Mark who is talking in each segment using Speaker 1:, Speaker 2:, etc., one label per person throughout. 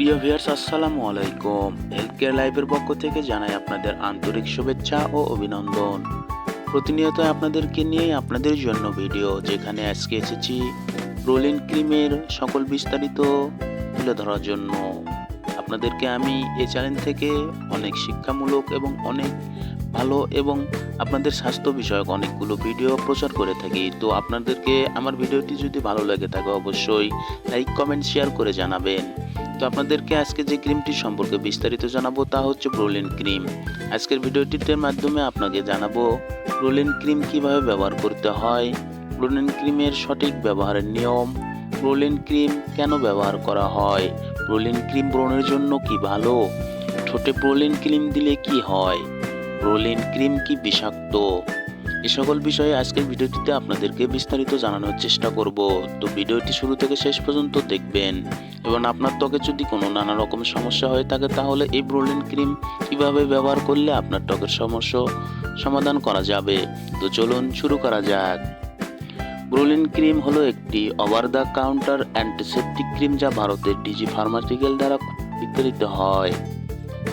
Speaker 1: প্রিয় ভিউয়ার্স আসসালামু আলাইকুম। হেলথ কেয়ার লাইভের পক্ষ থেকে জানাই আপনাদের আন্তরিক শুভেচ্ছা ও অভিনন্দন। প্রতিনিয়ত আপনাদেরকে নিয়ে আপনাদের জন্য ভিডিও যেখানে আজকে এসেছি রোলিন ক্রিমের সকল বিস্তারিত তুলে ধরার জন্য। আপনাদেরকে আমি এই চ্যানেল থেকে অনেক শিক্ষামূলক এবং অনেক ভালো এবং আপনাদের স্বাস্থ্য বিষয়ক অনেকগুলো ভিডিও প্রচার করে থাকি। তো আপনাদেরকে আমার ভিডিওটি যদি ভালো লাগে থাকে, অবশ্যই লাইক কমেন্ট শেয়ার করে জানাবেন। তো আপনাদেরকে আজকে যে ক্রিমটি সম্পর্কে বিস্তারিত জানাব তা হচ্ছে ব্রোলিন ক্রিম আজকের ভিডিওটিতে মাধ্যমে আপনাকে জানাব ব্রোলিন ক্রিম কীভাবে ব্যবহার করতে হয় ব্রোলিন ক্রিমের সঠিক ব্যবহারের নিয়ম ব্রোলিন ক্রিম কেন ব্যবহার করা হয় ব্রোলিন ক্রিম ব্রণের জন্য কি ভালো, ঠোঁটে ব্রোলিন ক্রিম দিলে কি হয় ব্রোলিন ক্রিম কি বিষাক্ত এ সকল বিষয়ে আজকের ভিডিওটিতে আপনাদেরকে বিস্তারিত জানানোর চেষ্টা করব। তো ভিডিওটি শুরু থেকে শেষ পর্যন্ত দেখবেন। এবং আপনার ত্বকে যদি কোনো নানা রকম সমস্যা হয়ে থাকে, তাহলে এই ব্রোলিন ক্রিম কীভাবে ব্যবহার করলে আপনার ত্বকের সমস্যা সমাধান করা যাবে? তো চলুন শুরু করা যাক। ব্রোলিন ক্রিম হলো একটি over the counter antiseptic cream যা ভারতের ডিজি ফার্মাসিউটিক্যাল দ্বারা বিক্রিত হয়।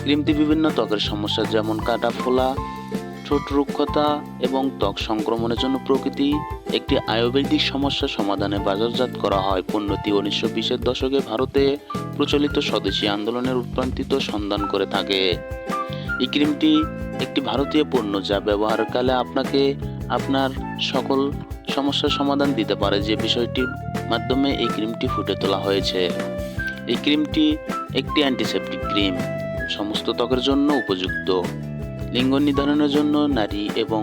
Speaker 1: ক্রিমটি বিভিন্ন ত্বকের সমস্যা, যেমন কাটা ফোলা ঠোঁট রুক্ষতা এবং ত্বক সংক্রমণের জন্য প্রকৃতি একটি আয়ুর্বেদিক সমস্যা সমাধানে বাজারজাত করা হয়। পণ্যটি উনিশশো বিশের দশকে ভারতে প্রচলিত স্বদেশী আন্দোলনের উৎপাদিত সন্ধান করে থাকে। এই ক্রিমটি একটি ভারতীয় পণ্য যা ব্যবহারকালে আপনাকে আপনার সকল সমস্যার সমাধান দিতে পারে। যে বিষয়টির মাধ্যমে এই ক্রিমটি ফুটে তোলা হয়েছে। এই ক্রিমটি একটি অ্যান্টিসেপটিক ক্রিম সমস্ত ত্বকের জন্য উপযুক্ত। লিঙ্গ নির্ধারণের জন্য নারী এবং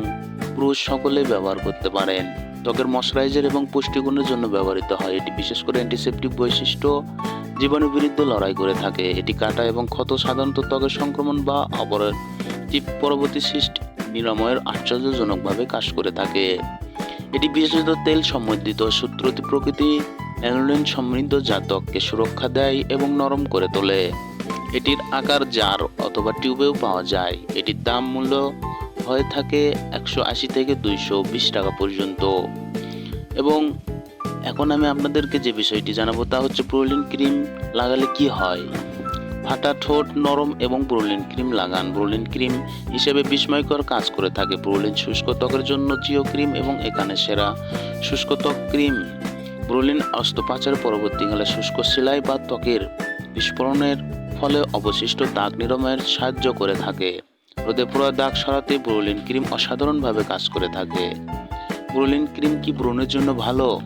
Speaker 1: পুরুষ সকলে ব্যবহার করতে পারেন। ত্বকের ময়শ্চারাইজার এবং পুষ্টিগুণের জন্য ব্যবহৃত হয়। এটি বিশেষ করে অ্যান্টিসেপটিক বৈশিষ্ট্য জীবাণুর বিরুদ্ধে লড়াই করে থাকে। এটি কাটা এবং ক্ষত সাধারণত ত্বকের সংক্রমণ বা অপরাধী পরবর্তী সৃষ্টি নিরাময়ের আশ্চর্যজনকভাবে কাজ করে থাকে। এটি বিশেষত তেল সমৃদ্ধিত সূত্রতি প্রকৃতি, অ্যানোলিন সমৃদ্ধ যা ত্বককে সুরক্ষা দেয় এবং নরম করে তোলে। এটির আকার জার অথবা টিউবেও পাওয়া যায়। এটির দাম মূল্য হয়ে থাকে একশো আশি থেকে দুইশো বিশ টাকা পর্যন্ত। এবং এখন আমি আপনাদেরকে যে বিষয়টি জানাব তা হচ্ছে প্রোলিন ক্রিম লাগালে কি হয়? ফাটা ঠোঁট নরম এবং ব্রোলিন ক্রিম লাগান। ব্রোলিন ক্রিম হিসেবে বিস্ময়কর কাজ করে থাকে। ব্রোলিন শুষ্ক ত্বকের জন্য জিও ক্রিম এবং এখানে সেরা শুষ্ক ত্বক ক্রিম। ব্রোলিন অস্ত্রোপচার পরবর্তীকালে শুষ্ক সেলাই বা ত্বকের বিস্ফোরণের ফলে অবশিষ্ট দাগ নিরাময়ের সাহায্য করে থাকে। রোদে পোড়া দাগ সরাতে ব্রুলিন ক্রিম অসাধারণভাবে কাজ করে থাকে। ব্রুলিন ক্রিম কি ব্রণের জন্য ভালো?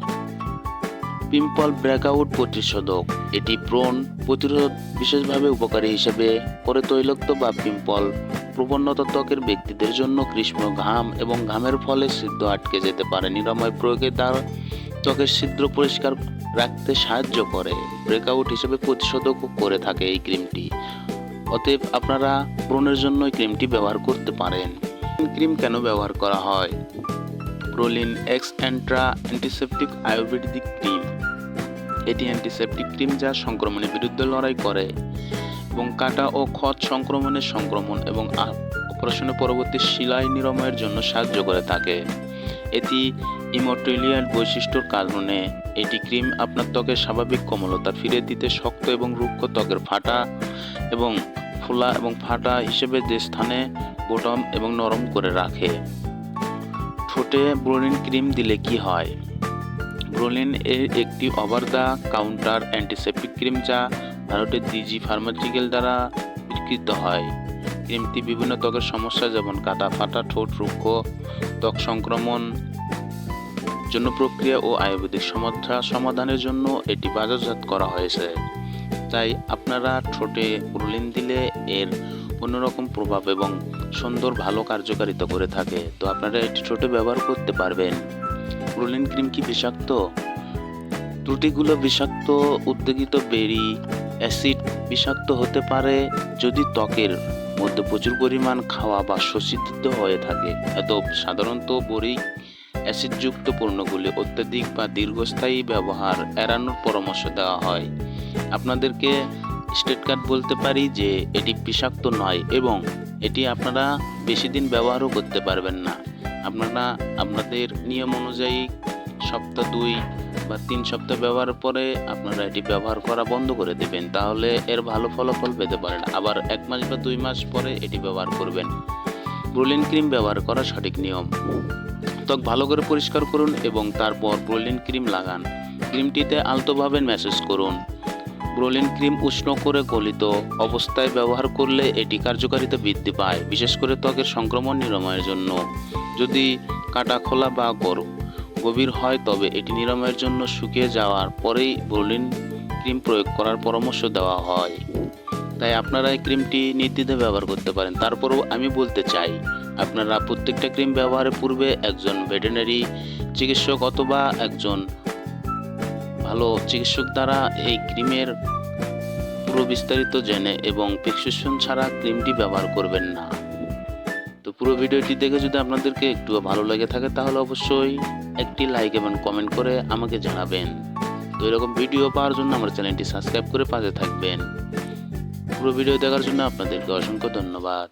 Speaker 1: পিম্পল ব্রেকআউট প্রতিষেধক। এটি ব্রণ প্রতিরোধ বিশেষভাবে উপকারী হিসেবে করে তৈলক্ত বা পিম্পল প্রবণতা ত্বকের ব্যক্তিদের জন্য গ্রীষ্ম, ঘাম এবং ঘামের ফলে সিদ্ধ আটকে যেতে পারে। নিরাময় প্রয়োগে তার ত্বকের ছিদ্র পরিষ্কার রাখতে সাহায্য করে। ব্রেকআউট হিসেবে প্রতিষেধকও করে থাকে এই ক্রিমটি। অতএব আপনারা ব্রণের জন্য এই ক্রিমটি ব্যবহার করতে পারেন। ক্রিম কেন ব্যবহার করা হয়? প্রোলিন এক্স অ্যান্ট্রা অ্যান্টিসেপটিক আয়ুর্বেদিক ক্রিম এটি অ্যান্টিসেপটিক ক্রিম যা সংক্রমণের বিরুদ্ধে লড়াই করে এবং কাটা ও ক্ষত সংক্রমণের সংক্রমণ এবং অপারেশনের পরবর্তী শিলাই নিরাময়ের জন্য সাহায্য করে থাকে। এটি ইমোটেলিয়াল বৈশিষ্ট্যর কারণে। এটি ক্রিম আপনার ত্বকের স্বাভাবিক কোমলতা ফিরে দিতে শক্ত এবং রুক্ষ ত্বকের ফাটা এবং ফোলা এবং ফাটা হিসেবে যে স্থানে বোটম এবং নরম করে রাখে। ঠোঁটে ব্রোলিন ক্রিম দিলে কি হয়? ব্রোলিন এর একটি over the counter antiseptic cream যা ভারতের ডিজি ফার্মাসিউটিক্যাল দ্বারা বিক্রিত হয়। ক্রিমটি বিভিন্ন ত্বকের সমস্যা, যেমন কাটা ফাটা, ঠোঁট, রুক্ষ, ত্বক সংক্রমণ জন্য প্রক্রিয়া ও আয়ুর্বেদিক সমস্যা সমাধানের জন্য এটি বাজারজাত করা হয়েছে। তাই আপনারা ঠোঁটে ব্রোলিন দিলে এর অন্যরকম প্রভাব এবং সুন্দর ভালো কার্যকারিতা করে থাকে। তো আপনারা এটি ঠোঁটে ব্যবহার করতে পারবেন। ব্রোলিন ক্রিম কি বিষাক্ত? ত্রুটিগুলো বিষাক্ত উদ্যোগিত বেরি, অ্যাসিড বিষাক্ত হতে পারে যদি ত্বকের মধ্যে প্রচুর পরিমাণ খাওয়া বা শোষিত হয়ে থাকে। এত সাধারণত বড়ি, অ্যাসিডযুক্ত পণ্যগুলি অত্যাধিক বা দীর্ঘস্থায়ী ব্যবহার এড়ানোর পরামর্শ দেওয়া হয়। আপনাদেরকে স্টেট কার্ড বলতে পারি যে, এটি বিষাক্ত নয় এবং এটি আপনারা বেশি দিন ব্যবহারও করতে পারবেন না। আপনারা, আপনাদের নিয়ম অনুযায়ী সপ্তাহ দুই বা তিন সপ্তাহ ব্যবহারের পরে আপনারা এটি ব্যবহার করা বন্ধ করে দেবেন, তাহলে এর ভালো ফলাফল পেতে পারেন। আবার এক মাস বা দুই মাস পরে এটি ব্যবহার করবেন। ব্রোলিন ক্রিম ব্যবহার করা সঠিক নিয়ম। ত্বক ভালো করে পরিষ্কার করুন এবং তারপর ব্রোলিন ক্রিম লাগান। ক্রিমটিতে আলতোভাবে ম্যাসেজ করুন। ব্রোলিন ক্রিম উষ্ণ করে গলিত অবস্থায় ব্যবহার করলে এটি কার্যকারিতা বৃদ্ধি পায়, বিশেষ করে ত্বকের সংক্রমণ নিরাময়ের জন্য। যদি কাটা খোলা বা গর গভীর হয়, তবে এটি নিরাময়ের জন্য শুকিয়ে যাওয়ার পরেই ব্রোলিন ক্রিম প্রয়োগ করার পরামর্শ দেওয়া হয়। তাই আপনারা এই ক্রিমটি নির্দ্বিধে ব্যবহার করতে পারেন। তারপরেও আমি বলতে চাই, আপনারা প্রত্যেকটা ক্রিম ব্যবহারের পূর্বে একজন ভেটেনারি চিকিৎসক অথবা একজন ভালো চিকিৎসক দ্বারা এই ক্রিমের পুরো বিস্তারিত জেনে এবং প্রেসক্রিপশন ছাড়া ক্রিমটি ব্যবহার করবেন না। পুরো ভিডিওটি দেখে যদি আপনাদেরকে একটু ভালো লেগে থাকে, তাহলে অবশ্যই একটি লাইক এবং কমেন্ট করে আমাকে জানাবেন। তো এরকম ভিডিও পাওয়ার জন্য আমার চ্যানেলটি সাবস্ক্রাইব করে পাশে থাকবেন। পুরো ভিডিও দেখার জন্য আপনাদেরকে অসংখ্য ধন্যবাদ।